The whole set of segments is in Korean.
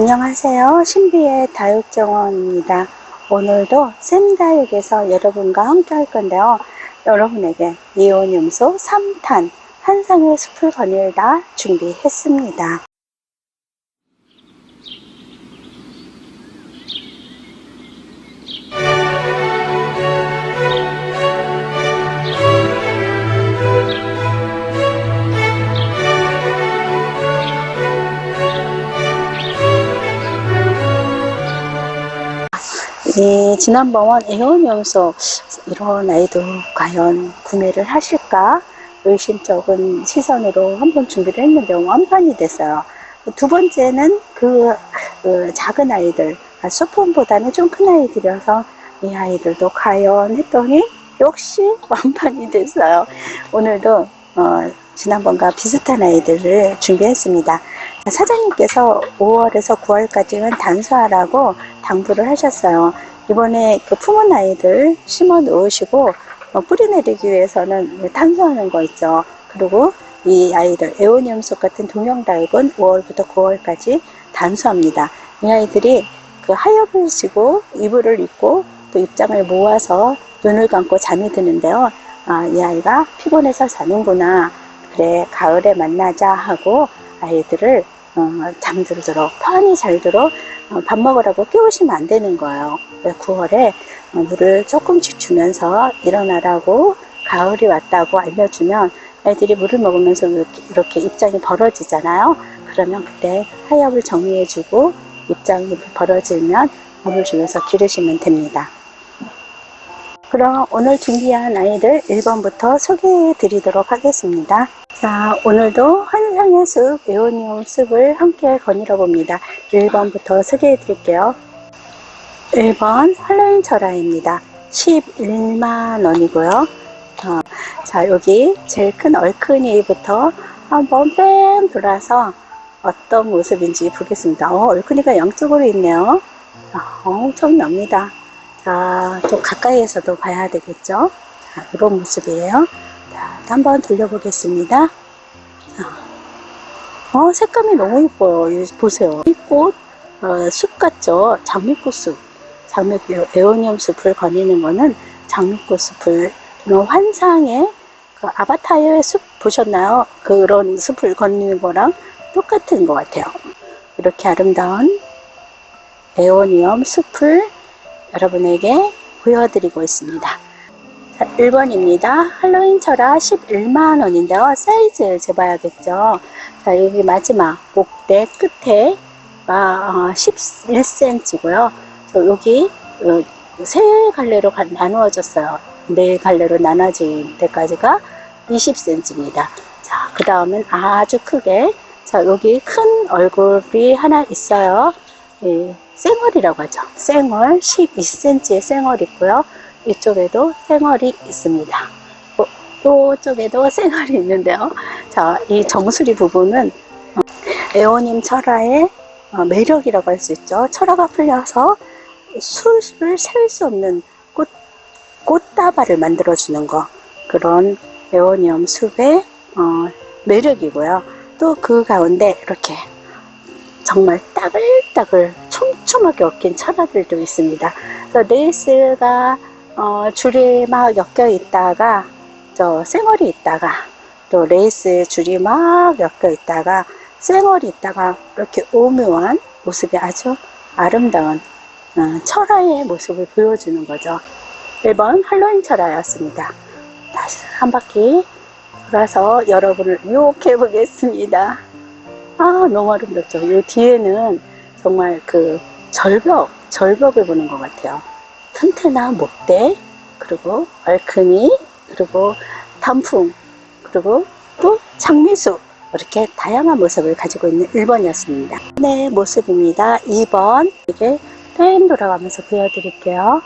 안녕하세요. 신비의 다육정원입니다. 오늘도 샘다육에서 여러분과 함께 할 건데요. 여러분에게 이온염소 3탄 한상의 숲을 거닐다 준비했습니다. 지난번 애원염소 이런 아이도 과연 구매를 하실까 의심쩍은 시선으로 한 번 준비를 했는데 완판이 됐어요. 두 번째는 그, 그 작은 아이들 아, 소품보다는 좀 큰 아이들이어서 이 아이들도 과연 했더니 역시 완판이 됐어요. 오늘도 어, 지난번과 비슷한 아이들을 준비했습니다. 사장님께서 5월에서 9월까지는 단수하라고 당부를 하셨어요. 이번에 그 품은 아이들 심어 놓으시고 어, 뿌리 내리기 위해서는 탄소하는 거 있죠. 그리고 이 아이들 에오니움 속 같은 동영달군 5월부터 9월까지 단수합니다. 이 아이들이 그 하엽을 지고 이불을 입고 또 입장을 모아서 눈을 감고 잠이 드는데요. 아, 이 아이가 피곤해서 자는구나. 그래 가을에 만나자 하고 아이들을 어, 잠들도록 편히 잘도록 어, 밥 먹으라고 깨우시면 안 되는 거예요. 9월에 어, 물을 조금씩 주면서 일어나라고 가을이 왔다고 알려주면 애들이 물을 먹으면서 이렇게, 이렇게 입장이 벌어지잖아요. 그러면 그때 하엽을 정리해주고 입장이 벌어지면 물을 주면서 기르시면 됩니다. 그럼 오늘 준비한 아이들 1번부터 소개해 드리도록 하겠습니다. 자, 오늘도 환상의 숲, 에오니움 숲을 함께 거닐어 봅니다. 1번부터 소개해 드릴게요. 1번 할로윈 철화입니다. 11만 원이고요. 어, 자, 여기 제일 큰 얼큰이부터 한번 뺑 돌아서 어떤 모습인지 보겠습니다. 어, 얼큰이가 양쪽으로 있네요. 아, 엄청납니다. 자, 좀 가까이에서도 봐야 되겠죠? 자, 이런 모습이에요. 자, 한번 돌려보겠습니다. 자, 어, 색감이 너무 예뻐요. 이 보세요. 이 꽃, 어, 숲 같죠? 장미꽃 숲. 장미, 에오니엄 숲을 거니는 거는 장미꽃 숲을, 환상의 그 아바타의 숲 보셨나요? 그런 숲을 거니는 거랑 똑같은 것 같아요. 이렇게 아름다운 에오니엄 숲을 여러분에게 보여드리고 있습니다. 자, 1번입니다. 할로윈 철화 11만원인데요. 사이즈 재봐야겠죠. 자, 여기 마지막 목대 끝에 아, 11cm고요. 여기 어, 세 갈래로 가- 나누어졌어요. 네 갈래로 나눠진 데까지가 20cm입니다. 자, 그 다음은 아주 크게 자, 여기 큰 얼굴이 하나 있어요. 예, 쌩얼이라고 하죠. 쌩얼 12cm의 쌩얼 있고요. 이쪽에도 쌩얼이 있습니다. 또 이쪽에도 쌩얼이 있는데요. 자, 이 정수리 부분은 어, 에오님 철화의 어, 매력이라고 할 수 있죠. 철화가 풀려서 수를 셀 수 없는 꽃, 꽃다발을 만들어주는 거. 그런 에오니엄 숲의 어, 매력이고요. 또 그 가운데 이렇게 정말 따글따글 촘촘하게 엮인 철화들도 있습니다. 그래서 레이스가 어, 줄이 막 엮여 있다가 저 쌩얼이 있다가 또 레이스 줄이 막 엮여 있다가 쌩얼이 있다가 이렇게 오묘한 모습이 아주 아름다운 어, 철화의 모습을 보여주는 거죠. 1번 할로윈 철화였습니다. 다시 한 바퀴 돌아서 여러분을 유혹해 보겠습니다. 아, 너무 아름답죠. 이 뒤에는 정말 그 절벽, 절벽을 보는 것 같아요. 튼튼한 목대, 그리고 얼큰이, 그리고 단풍, 그리고 또 장미수. 이렇게 다양한 모습을 가지고 있는 1번이었습니다. 네, 모습입니다. 2번. 이게 뺑 돌아가면서 보여드릴게요.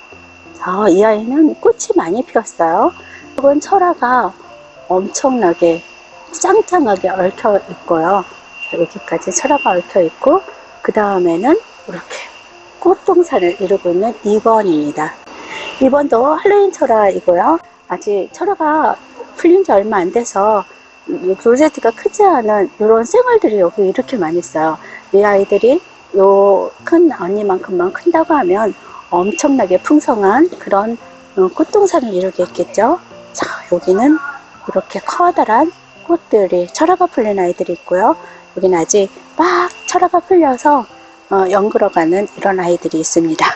자, 이 아이는 꽃이 많이 피었어요. 이건 철화가 엄청나게 짱짱하게 얽혀 있고요. 자, 여기까지 철화가 얽혀 있고, 그 다음에는 이렇게 꽃동산을 이루고 있는 2번입니다. 2번도 할로윈 철화이고요. 아직 철화가 풀린 지 얼마 안 돼서 로제트가 크지 않은 이런 생얼들이 여기 이렇게 많이 있어요. 이 아이들이 요 큰 언니만큼만 큰다고 하면 엄청나게 풍성한 그런 어, 꽃동산을 이루겠겠죠. 자, 여기는 이렇게 커다란 꽃들이 철화가 풀린 아이들이 있고요. 여기는 아직 막 철화가 풀려서 어, 연그러가는 이런 아이들이 있습니다.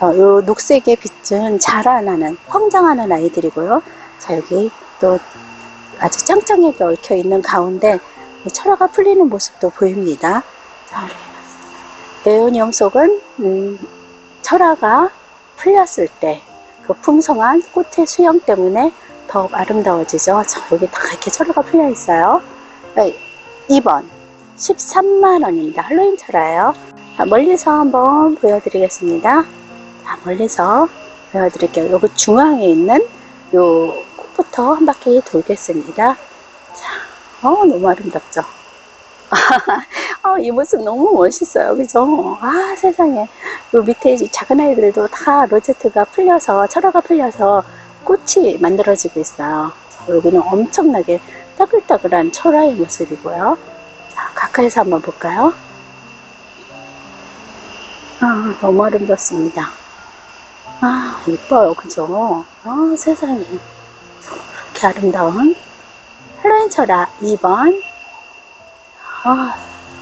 어, 요 녹색의 빛은 자라나는 성장하는 아이들이고요. 자, 여기 또 아주 짱짱하게 얽혀 있는 가운데 이 철화가 풀리는 모습도 보입니다. 자, 에오니엄 속은 음, 철화가 풀렸을 때 그 풍성한 꽃의 수영 때문에 더욱 아름다워지죠. 자, 여기 다 이렇게 철화가 풀려 있어요. 네, 2번 13만 원입니다. 할로윈 철화예요. 자, 멀리서 한번 보여드리겠습니다. 자, 멀리서 보여드릴게요. 여기 중앙에 있는 요 꽃부터 한 바퀴 돌겠습니다. 자, 어, 너무 아름답죠? 아, 이 모습 너무 멋있어요. 그죠? 아, 세상에. 요 밑에 이 작은 아이들도 다 로제트가 풀려서, 철화가 풀려서 꽃이 만들어지고 있어요. 여기는 엄청나게 따글따글한 철화의 모습이고요. 자, 가까이서 한번 볼까요? 아, 너무 아름답습니다. 아, 이뻐요. 그죠? 아, 세상에. 이렇게 아름다운 철화 2번. 아,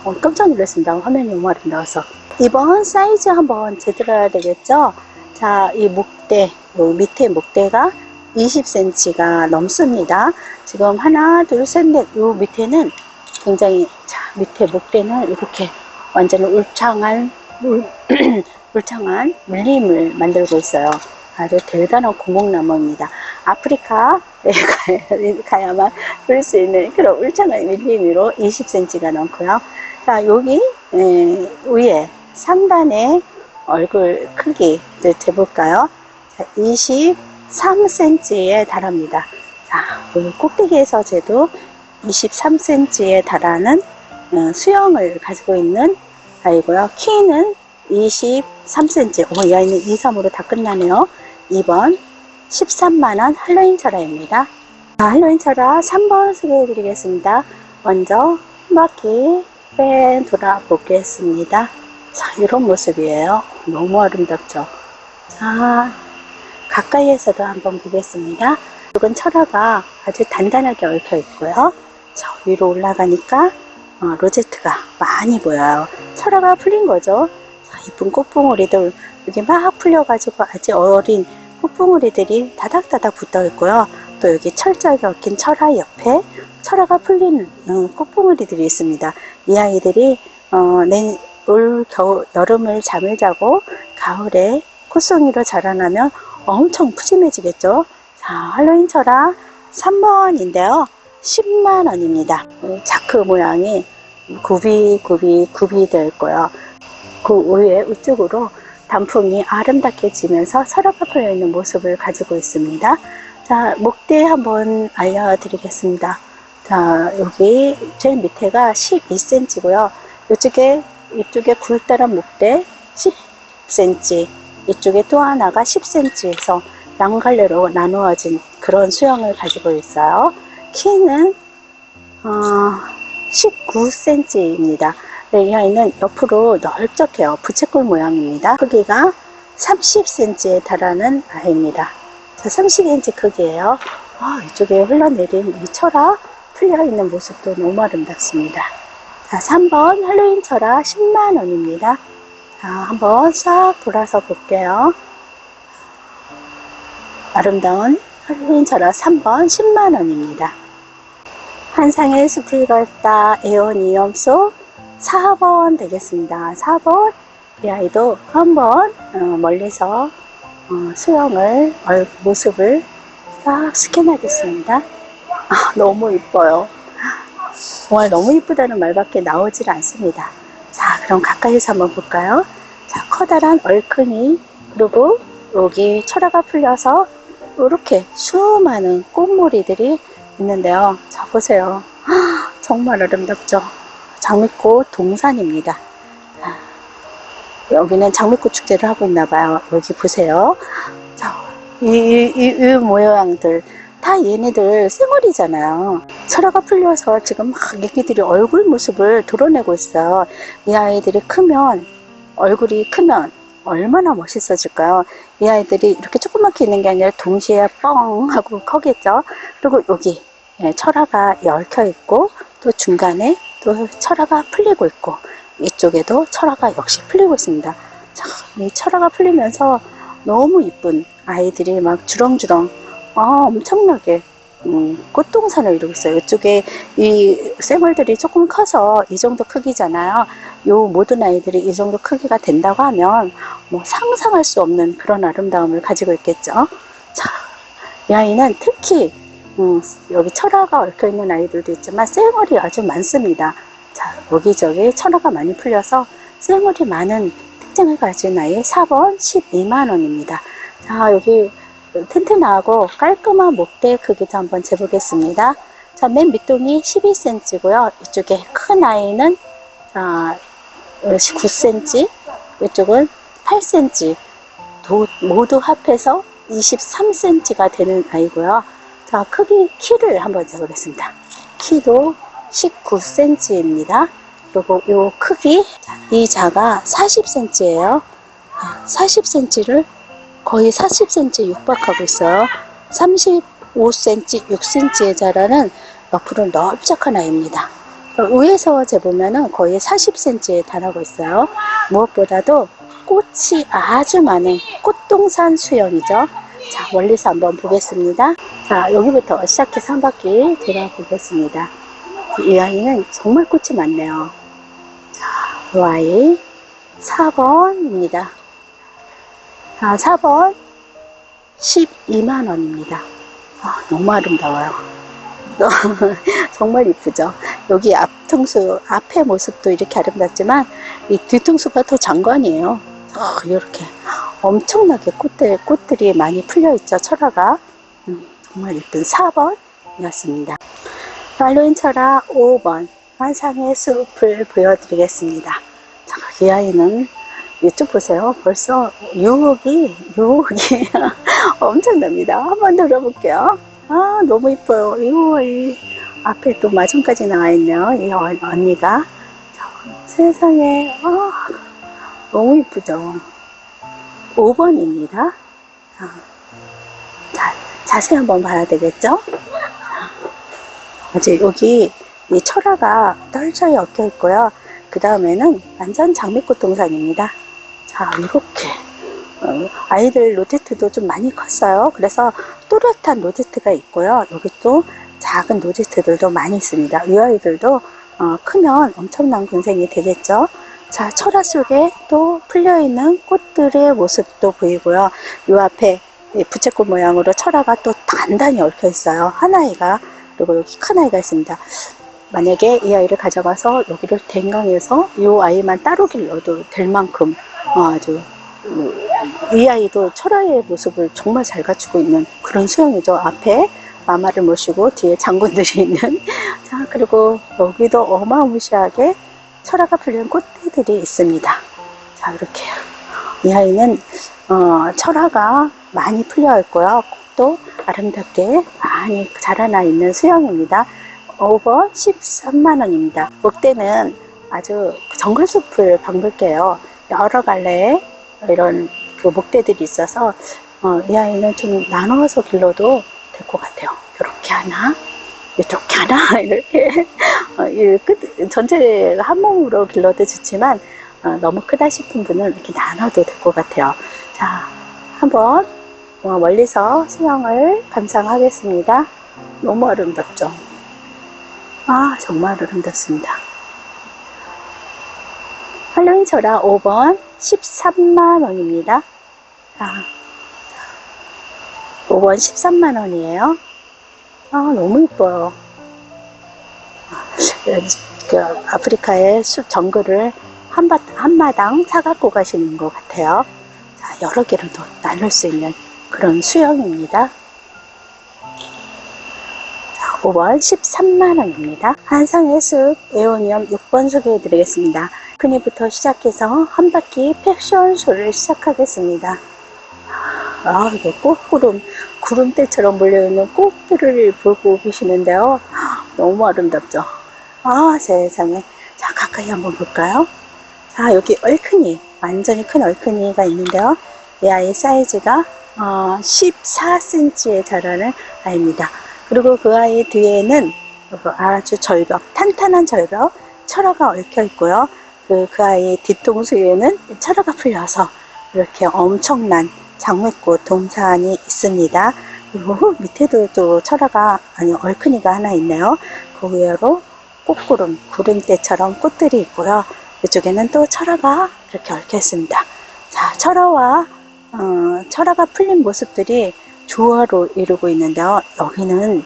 어, 깜짝 놀랐습니다. 화면이 너무 아름다워서. 이번 사이즈 한번 재들어야 되겠죠? 자, 이 목대, 요 밑에 목대가 20cm가 넘습니다. 지금 하나, 둘, 셋, 넷, 요 밑에는 굉장히, 자, 밑에 목대는 이렇게 완전히 울창한, 울, 울창한 물림을 만들고 있어요. 아주 대단한 구목나무입니다. 아프리카에 가야- 가야만 볼 수 있는 그런 울창한 밀림으로 20cm가 넘고요. 자, 여기 에, 위에 상단의 얼굴 크기를 재볼까요? 자, 23cm에 달합니다. 자, 이 꼭대기에서 재도 23cm에 달하는 어, 수영을 가지고 있는 아이고요. 키는 23cm. 오, 이 아이는 2, 3으로 다 끝나네요. 2번 13만원 할로윈 철화입니다. 자, 할로윈 철화 3번 소개해 드리겠습니다. 먼저 한 바퀴 뺑 돌아보겠습니다. 자, 이런 모습이에요. 너무 아름답죠? 자, 가까이에서도 한번 보겠습니다. 이건 철화가 아주 단단하게 얽혀 있고요. 저 위로 올라가니까 어, 로제트가 많이 보여요. 철화가 풀린 거죠. 자, 이쁜 꽃봉오리들 여기 막 풀려가지고 아주 어린 꽃봉오리들이 다닥다닥 붙어 있고요. 또 여기 철저하게 얽힌 철화 옆에 철화가 풀린 음, 꽃봉오리들이 있습니다. 이 아이들이 어, 내, 올 겨울 여름을 잠을 자고 가을에 꽃송이로 자라나면 엄청 푸짐해지겠죠. 자, 할로윈 철화 3번인데요. 10만 원입니다. 자크 모양이 굽이 굽이 굽이 되어 있고요. 그 위에 우측으로 단풍이 아름답게 지면서 서랍에 풀려 있는 모습을 가지고 있습니다. 자, 목대 한번 알려드리겠습니다. 자, 여기 제일 밑에가 12cm고요. 이쪽에 이쪽에 굴다란 목대 10cm, 이쪽에 또 하나가 10cm에서 양갈래로 나누어진 그런 수영을 가지고 있어요. 키는 어, 19cm입니다. 이 아이는 옆으로 넓적해요. 부채꼴 모양입니다. 크기가 30cm에 달하는 아이입니다. 자, 30cm 크기예요. 아, 이쪽에 흘러내린 이 철화 풀려 있는 모습도 너무 아름답습니다. 자, 3번 할로윈 철화 10만 원입니다. 자, 한번 싹 돌아서 볼게요. 아름다운 할로윈 철화 3번 10만 원입니다. 한상의 숲을 걷다 속 4번 되겠습니다. 4번 이 아이도 한번 어, 멀리서 어, 수영을 얼- 모습을 싹 스캔하겠습니다. 아, 너무 이뻐요. 정말 너무 이쁘다는 말밖에 나오질 않습니다. 자, 그럼 가까이서 한번 볼까요? 자, 커다란 얼큰이 그리고 여기 철화가 풀려서 이렇게 수많은 꽃무리들이 있는데요. 자, 보세요. 아, 정말 아름답죠? 장미꽃 동산입니다. 자, 여기는 장미꽃 축제를 하고 있나 봐요. 여기 보세요. 자, 이, 이, 이, 이 모양들 다 얘네들 쌩얼이잖아요. 철화가 풀려서 지금 막 애기들이 얼굴 모습을 드러내고 있어요. 이 아이들이 크면 얼굴이 크면 얼마나 멋있어질까요? 이 아이들이 이렇게 조그맣게 있는 게 아니라 동시에 뻥 하고 커겠죠. 그리고 여기 예, 철화가 얽혀 있고 또 중간에 또 철화가 풀리고 있고 이쪽에도 철화가 역시 풀리고 있습니다. 자, 이 철화가 풀리면서 너무 이쁜 아이들이 막 주렁주렁 아, 엄청나게 음, 꽃동산을 이루고 있어요. 이쪽에 이 쌩얼들이 조금 커서 이 정도 크기잖아요. 요 모든 아이들이 이 정도 크기가 된다고 하면 뭐 상상할 수 없는 그런 아름다움을 가지고 있겠죠. 자, 이 아이는 특히 음, 여기 철화가 얽혀 있는 아이들도 있지만 쌩얼이 아주 많습니다. 자, 여기저기 철화가 많이 풀려서 쌩얼이 많은 특징을 가진 아이 4번 12만 원입니다. 자, 여기 튼튼하고 깔끔한 목대 크기도 한번 재보겠습니다. 자, 맨 밑동이 12cm고요. 이쪽에 큰 아이는 자, 9cm, 이쪽은 8cm, 도- 모두 합해서 23cm가 되는 아이고요. 자, 크기, 키를 한번 재보겠습니다. 키도 19cm입니다. 그리고 요 크기, 이 자가 40cm예요. 40cm를 거의 40cm 육박하고 있어요. 35cm, 6cm에 자라는 옆으로 넓적한 아이입니다. 위에서 재보면은 거의 40cm에 달하고 있어요. 무엇보다도 꽃이 아주 많은 꽃동산 수영이죠. 자, 멀리서 한번 보겠습니다. 자, 여기부터 시작해서 한 바퀴 돌아보겠습니다. 이 아이는 정말 꽃이 많네요. 자, 이 아이 4번입니다. 자, 4번 12만 원입니다. 아, 너무 아름다워요. 정말 이쁘죠. 여기 앞통수 앞의 모습도 이렇게 아름답지만 이 뒤통수가 더 장관이에요. 아, 이렇게 엄청나게 꽃들 꽃들이 많이 풀려 있죠. 철화가 음, 정말 예쁜 4번이었습니다. 말로인 철화 5번 환상의 숲을 보여드리겠습니다. 자, 이 아이는 이쪽 보세요. 벌써 유혹이 유혹이 엄청납니다. 한번 들어볼게요. 아 너무 이뻐요. 이거 이 앞에 또 마중까지 나와 있네요. 이 언- 언니가 자, 세상에 아 너무 이쁘죠. 5번입니다. 자, 자세히 한번 봐야 되겠죠? 이제 여기 이 철화가 떨쳐에 얽혀 있고요. 그 다음에는 완전 장미꽃 동산입니다. 자, 이렇게. 어, 아이들 로제트도 좀 많이 컸어요. 그래서 또렷한 로제트가 있고요. 여기 또 작은 로제트들도 많이 있습니다. 이 아이들도 어, 크면 엄청난 군생이 되겠죠. 자, 철화 속에 또 풀려있는 꽃들의 모습도 보이고요. 이 앞에 이 부채꽃 모양으로 철화가 또 단단히 얽혀 있어요. 한 아이가, 그리고 여기 큰 아이가 있습니다. 만약에 이 아이를 가져가서 여기를 댕강해서 이 아이만 따로 길러도 될 만큼 어, 아주 음, 이 아이도 철화의 모습을 정말 잘 갖추고 있는 그런 수영이죠. 앞에 마마를 모시고 뒤에 장군들이 있는 자 그리고 여기도 어마무시하게 철화가 풀린 꽃들이 있습니다. 자 이렇게 이 아이는 어, 철화가 많이 풀려 있고요. 꽃도 아름답게 많이 자라나 있는 수영입니다. 오버 13만 원입니다. 목대는 아주 정글숲을 방불게요. 여러 갈래의 이런 그 목대들이 있어서 어, 이 아이는 좀 나눠서 길러도 될 것 같아요. 이렇게 하나, 이렇게 하나 이렇게 어, 이 끝, 전체 한 몸으로 길러도 좋지만 어, 너무 크다 싶은 분은 이렇게 나눠도 될 것 같아요. 자, 한번 어, 멀리서 수영을 감상하겠습니다. 너무 아름답죠? 아, 정말 아름답습니다. 철화 5번 13만 원입니다. 자, 5번 13만 원이에요. 아, 너무 이뻐요. 그 아프리카의 숲 정글을 한바, 한마당 사갖고 가시는 것 같아요. 자, 여러 개를 더 나눌 수 있는 그런 수영입니다. 5번 13만 원입니다. 한상의 숲 에오니엄 6번 소개해 드리겠습니다. 큰이부터 시작해서 한 바퀴 패션쇼를 시작하겠습니다. 아, 이게 꽃구름, 구름대처럼 몰려있는 꽃들을 보고 계시는데요. 너무 아름답죠? 아, 세상에. 자, 가까이 한번 볼까요? 자, 여기 얼큰이, 완전히 큰 얼큰이가 있는데요. 이 아이 사이즈가 어, 14cm에 자라는 아이입니다. 그리고 그 아이 뒤에는 아주 절벽, 탄탄한 절벽, 철화가 얽혀 있고요. 그, 그 아이 뒤통수에는 철화가 풀려서 이렇게 엄청난 장미꽃 동산이 있습니다. 그리고 밑에도 또 철화가, 아니, 얼큰이가 하나 있네요. 그 위로 꽃구름, 구름대처럼 꽃들이 있고요. 이쪽에는 또 철화가 이렇게 얽혀 있습니다. 자, 철화와, 어, 철화가 풀린 모습들이 조화로 이루고 있는데요. 여기는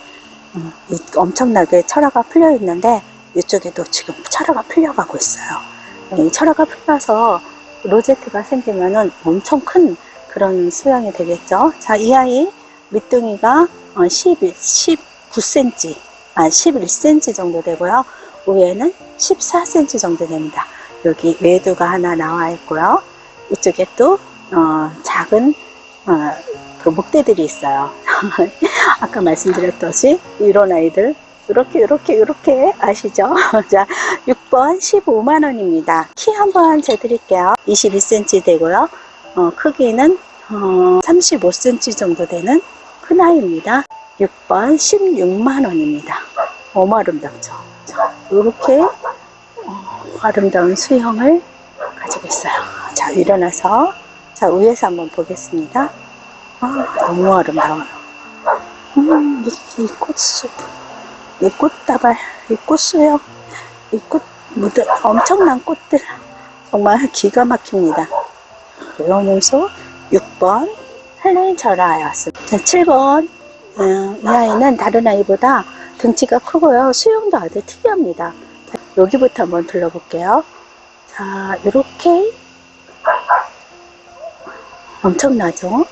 음, 이- 엄청나게 철화가 풀려 있는데 이쪽에도 지금 철화가 풀려가고 있어요. 이 철화가 풀려서 로제트가 생기면은 엄청 큰 그런 수양이 되겠죠. 자, 이 아이 밑둥이가 어, 11, 19cm, 아, 11cm 정도 되고요. 위에는 14cm 정도 됩니다. 여기 외두가 하나 나와 있고요. 이쪽에 또 어, 작은 어, 그 목대들이 있어요. 아까 말씀드렸듯이 이런 아이들 이렇게 이렇게 이렇게 아시죠? 자, 6번 15만 원입니다. 키 한번 재드릴게요. 22cm 되고요. 어, 크기는 어, 35cm 정도 되는 큰 아이입니다. 6번 16만 원입니다. 너무 아름답죠? 자, 이렇게 어, 아름다운 수영을 가지고 있어요. 자, 일어나서 자 위에서 한번 보겠습니다. 아, 너무 아름다워요. 음, 이, 이 꽃숲, 이 꽃다발, 이 꽃수영, 이 꽃, 무들, 엄청난 꽃들. 정말 기가 막힙니다. 외원용소 6번 헬레인 철아였습니다. 7번, 음, 이 아이는 다른 아이보다 등치가 크고요. 수영도 아주 특이합니다. 자, 여기부터 한번 둘러볼게요. 자, 이렇게 엄청나죠?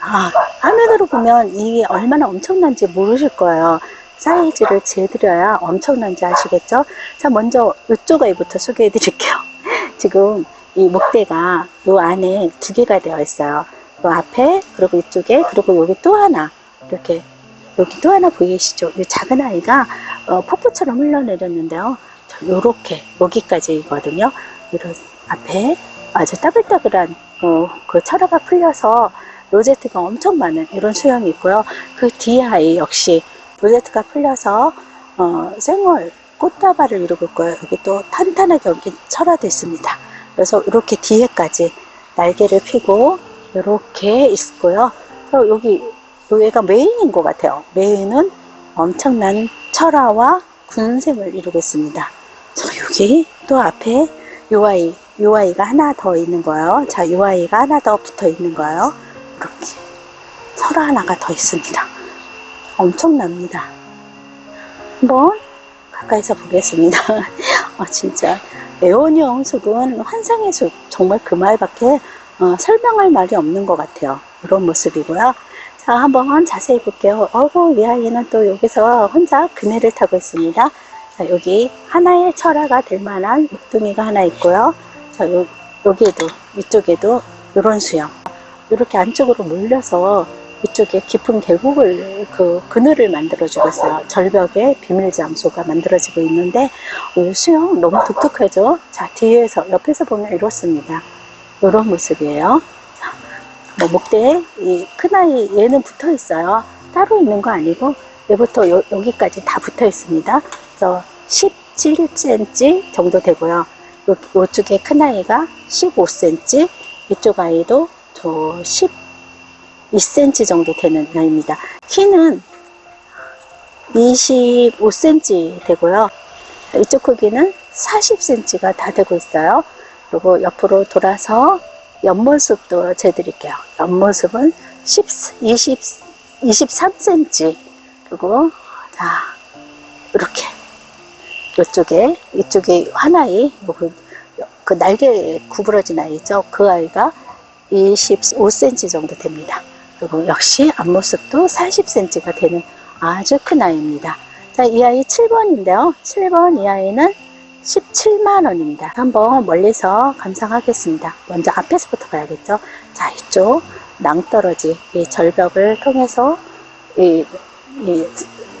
아, 화면으로 보면 이게 얼마나 엄청난지 모르실 거예요. 사이즈를 재드려야 엄청난지 아시겠죠? 자, 먼저 이쪽 아이부터 소개해 드릴게요. 지금 이 목대가 요 안에 두 개가 되어 있어요. 요 앞에, 그리고 이쪽에, 그리고 여기 또 하나. 이렇게, 여기 또 하나 보이시죠? 이 작은 아이가 어, 폭포처럼 흘러내렸는데요. 자, 요렇게, 여기까지거든요. 이런 앞에 아주 따글따글한 어, 그 철화가 풀려서 로제트가 엄청 많은 이런 수영이 있고요. 그 뒤에 아이 역시 로제트가 풀려서 어, 생월 꽃다발을 이루고 있고요. 여기 또 탄탄하게 엉킨 철화도 있습니다. 그래서 이렇게 뒤에까지 날개를 펴고 이렇게 있고요. 그래서 여기 여기가 메인인 것 같아요. 메인은 엄청난 철화와 군생을 이루고 있습니다. 저 여기 또 앞에 요 아이, 요 아이가 하나 더 있는 거예요. 자, 요 아이가 하나 더 붙어 있는 거예요. 이렇게 설화 하나가 더 있습니다. 엄청납니다. 한번 가까이서 보겠습니다. 아, 진짜 애원형 숲은 환상의 숲 정말 그 말밖에 어, 설명할 말이 없는 것 같아요. 이런 모습이고요. 자, 한번 자세히 볼게요. 어구, 이 아이는 또 여기서 혼자 그네를 타고 있습니다. 자, 여기 하나의 철화가 될 만한 목둥이가 하나 있고요. 자, 요, 여기에도, 이쪽에도 이런 수영. 이렇게 안쪽으로 몰려서 이쪽에 깊은 계곡을, 그, 그늘을 만들어주고 있어요. 절벽에 비밀 장소가 만들어지고 있는데, 이 수영 너무 독특하죠? 자, 뒤에서, 옆에서 보면 이렇습니다. 이런 모습이에요. 자, 뭐, 목대에 이 큰아이, 얘는 붙어 있어요. 따로 있는 거 아니고, 얘부터 요, 여기까지 다 붙어 있습니다. 그래서 17cm 정도 되고요. 요, 요쪽에 큰아이가 15cm, 이쪽 아이도 저 12cm 정도 되는 아이입니다. 키는 25cm 되고요. 이쪽 크기는 40cm가 다 되고 있어요. 그리고 옆으로 돌아서 옆모습도 재드릴게요. 옆모습은 10, 20, 23cm. 그리고, 자, 이렇게. 이쪽에, 이쪽에 하나의, 그, 그 날개 구부러진 아이죠. 그 아이가 25cm 정도 됩니다. 그리고 역시 앞모습도 40cm가 되는 아주 큰 아이입니다. 자, 이 아이 7번인데요. 7번 이 아이는 17만 원입니다. 한번 멀리서 감상하겠습니다. 먼저 앞에서부터 봐야겠죠. 자, 이쪽 낭떠러지 이 절벽을 통해서 이, 이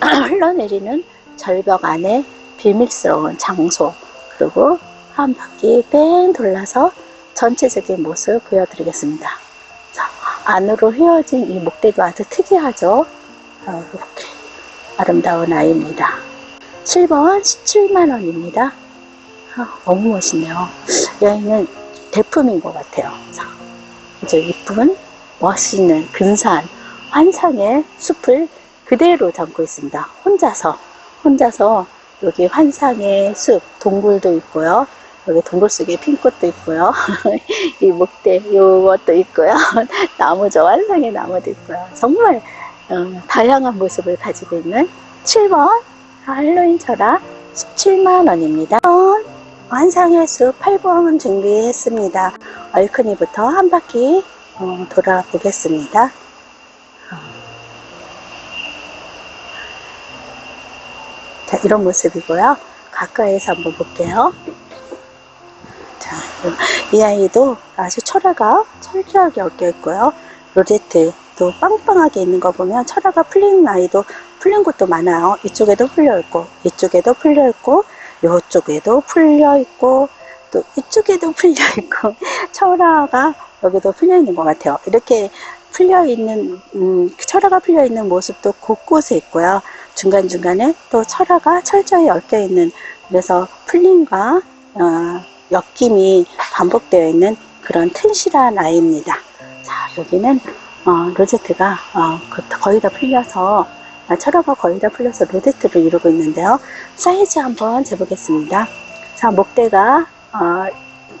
흘러내리는 절벽 안에 비밀스러운 장소 그리고 한 바퀴 뺑 돌려서 전체적인 모습 보여드리겠습니다. 자, 안으로 휘어진 이 목대도 아주 특이하죠? 어, 이렇게 아름다운 아이입니다. 7번 17만원입니다. 아, 너무 멋있네요. 여기는 대품인 것 같아요. 자, 이제 이쁜, 멋있는, 근사한, 환상의 숲을 그대로 담고 있습니다. 혼자서, 혼자서 여기 환상의 숲, 동굴도 있고요. 여기 속에 핀꽃도 있고요. 이 목대, 요것도 있고요. 나무죠. 환상의 나무도 있고요. 정말 어, 다양한 모습을 가지고 있는 7번 할로윈 철학 17만 원입니다. 환상의 숲 8번 준비했습니다. 얼큰이부터 한 바퀴 어, 돌아보겠습니다. 자, 이런 모습이고요. 가까이서 한번 볼게요. 자, 이 아이도 아주 철화가 철저하게 엮여 있고요. 로제트 또 빵빵하게 있는 거 보면 철화가 풀리는 아이도 풀린 곳도 많아요. 이쪽에도 풀려 있고, 이쪽에도 풀려 있고, 이쪽에도 풀려 있고, 또 이쪽에도 풀려 있고, 철화가 여기도 풀려 있는 것 같아요. 이렇게 풀려 있는, 음, 철화가 풀려 있는 모습도 곳곳에 있고요. 중간 중간에 또 철화가 철저히 얽혀 있는, 그래서 풀림과, 어, 엮임이 반복되어 있는 그런 튼실한 아이입니다. 자, 여기는, 어, 로제트가, 어, 그- 거의 다 풀려서, 아, 철화가 거의 다 풀려서 로제트를 이루고 있는데요. 사이즈 한번 재보겠습니다. 자, 목대가, 어,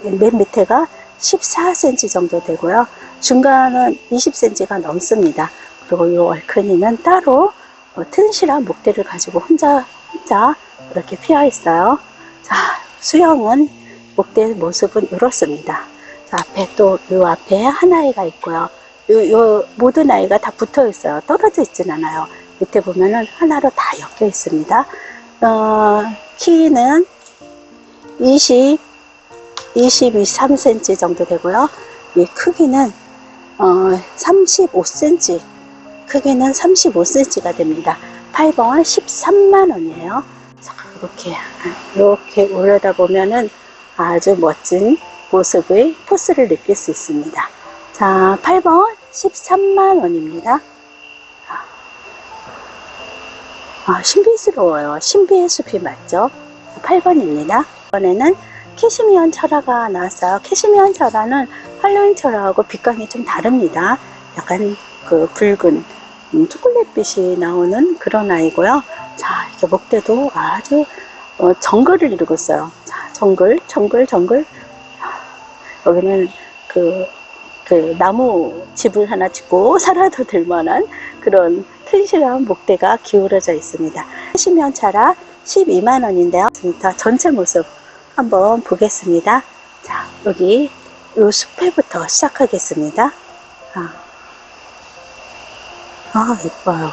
맨 밑에가 14cm 정도 되고요. 중간은 20cm가 넘습니다. 그리고 이 얼큰이는 따로 어, 튼실한 목대를 가지고 혼자, 혼자 이렇게 피어 있어요. 자, 수영은 목대 모습은 이렇습니다. 자, 앞에 또이 앞에 한 아이가 있고요. 요, 요 모든 아이가 다 붙어 있어요. 떨어져 있진 않아요. 밑에 보면은 하나로 다 엮여 있습니다. 어, 키는 20, 22, 3cm 정도 되고요. 이 크기는 어, 35cm, 크기는 35cm가 됩니다. 8번 13만 원이에요. 자, 이렇게 이렇게 올려다 보면은 아주 멋진 모습의 포스를 느낄 수 있습니다. 자, 8번 13만 원입니다. 아, 신비스러워요. 신비의 숲이 맞죠? 8번입니다. 이번에는 캐시미언 철화가 나왔어요. 캐시미언 철화는 할로윈 철화하고 빛감이 좀 다릅니다. 약간 그 붉은 음, 초콜릿빛이 나오는 그런 아이고요. 자, 이렇게 목대도 아주 어, 정글을 이루고 있어요. 자, 정글, 정글, 정글. 여기는 그, 그 나무 집을 하나 짓고 살아도 될 만한 그런 튼실한 목대가 기울어져 있습니다. 시면 차라 12만 원인데요. 자, 전체 모습 한번 보겠습니다. 자, 여기 이 숲에부터 시작하겠습니다. 아, 아 예뻐요.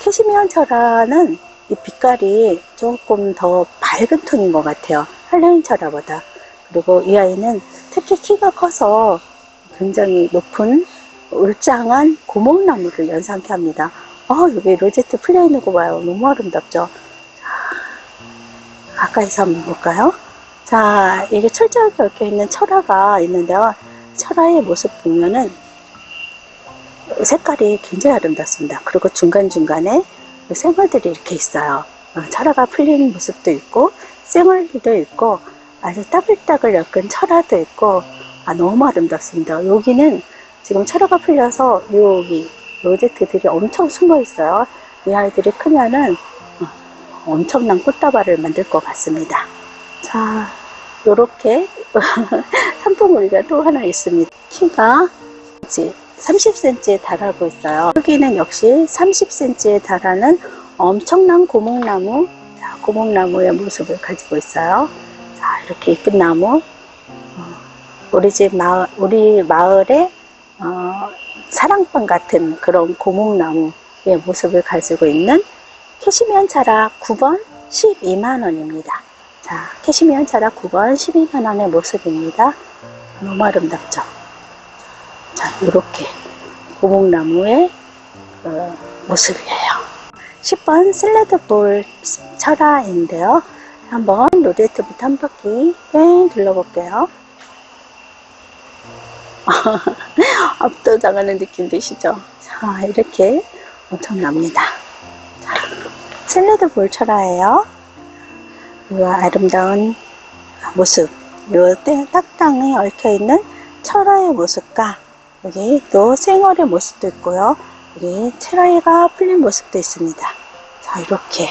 캐시미언 철화는 이 빛깔이 조금 더 밝은 톤인 것 같아요. 할로윈 철화보다. 그리고 이 아이는 특히 키가 커서 굉장히 높은 울장한 고목나무를 연상케 합니다. 아, 여기 로제트 거 봐요. 너무 아름답죠? 자, 가까이서 한번 볼까요? 자, 이게 철저하게 얽혀 있는 철화가 있는데요. 철화의 모습 보면은 색깔이 굉장히 아름답습니다. 그리고 중간중간에 생얼들이 이렇게 있어요. 어, 철화가 풀리는 모습도 있고, 생얼도 있고, 아주 따글따글 엮은 철화도 있고, 아, 너무 아름답습니다. 여기는 지금 철화가 풀려서 여기 로제트들이 엄청 숨어 있어요. 이 아이들이 크면은 어, 엄청난 꽃다발을 만들 것 같습니다. 자, 요렇게 산봉우리가 또 하나 있습니다. 키가 이제 30cm에 달하고 있어요. 여기는 역시 30cm에 달하는 엄청난 고목나무, 자, 고목나무의 모습을 가지고 있어요. 자, 이렇게 이쁜 나무. 어, 우리 집 마을, 우리 마을에 어, 사랑방 같은 그런 고목나무의 모습을 가지고 있는 캐시미언 차라 9번 12만원입니다. 자, 캐시미언 차라 9번 12만원의 모습입니다. 너무 아름답죠? 자, 이렇게 고목나무의 어, 모습이에요. 10번 슬레드볼 철화인데요. 한번 로데이트부터 한 바퀴 뺑 둘러볼게요. 압도당하는 느낌 드시죠? 자, 이렇게 엄청납니다. 자, 샐러드 볼 철화예요. 우와, 아름다운 모습. 요때 딱땅에 얽혀있는 철화의 모습과 여기 또 생얼의 모습도 있고요. 여기 철화가 풀린 모습도 있습니다. 자, 이렇게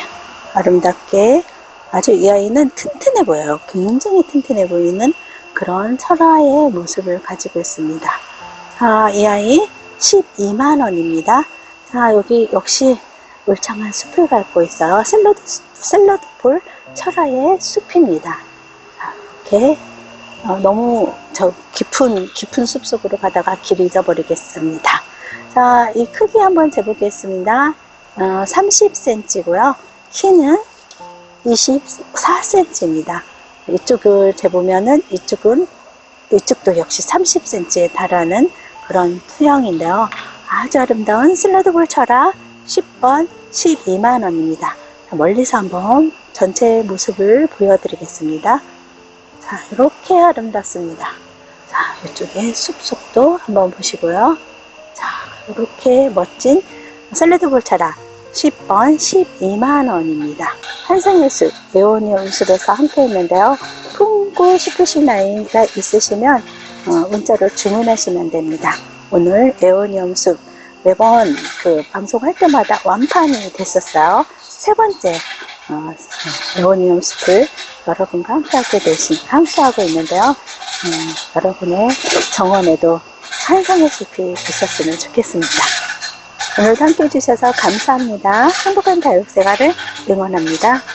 아름답게 아주 이 아이는 튼튼해 보여요. 굉장히 튼튼해 보이는 그런 철화의 모습을 가지고 있습니다. 자, 이 아이 12만 원입니다. 자, 여기 역시 울창한 숲을 밟고 있어요. 샐러드, 샐러드 볼 철화의 숲입니다. 자, 이렇게 어, 너무 저 깊은, 깊은 숲 속으로 가다가 길 잊어버리겠습니다. 자, 이 크기 한번 재보겠습니다. 어, 30cm고요. 키는 24cm입니다. 이쪽을 재보면은 이쪽은 이쪽도 역시 30cm에 달하는 그런 투형인데요. 아주 아름다운 슬라드볼 철화 10번 12만 원입니다. 멀리서 한번 전체 모습을 보여드리겠습니다. 자, 이렇게 아름답습니다. 자, 이쪽에 숲속도 한번 보시고요. 자, 이렇게 멋진 샐러드볼 철화 10번 12만 원입니다. 환상의 숲, 에오니온 숲에서 함께 했는데요. 품고 싶으신 아이가 있으시면 어, 문자로 주문하시면 됩니다. 오늘 에오니엄 숲 매번 그 방송할 때마다 완판이 됐었어요. 세 번째 어, 에오니엄 숲을 여러분과 함께하게 되신 함께하고 있는데요. 음, 여러분의 정원에도 환상의 숲이 있었으면 좋겠습니다. 오늘도 함께 해주셔서 감사합니다. 행복한 다육생활을 응원합니다.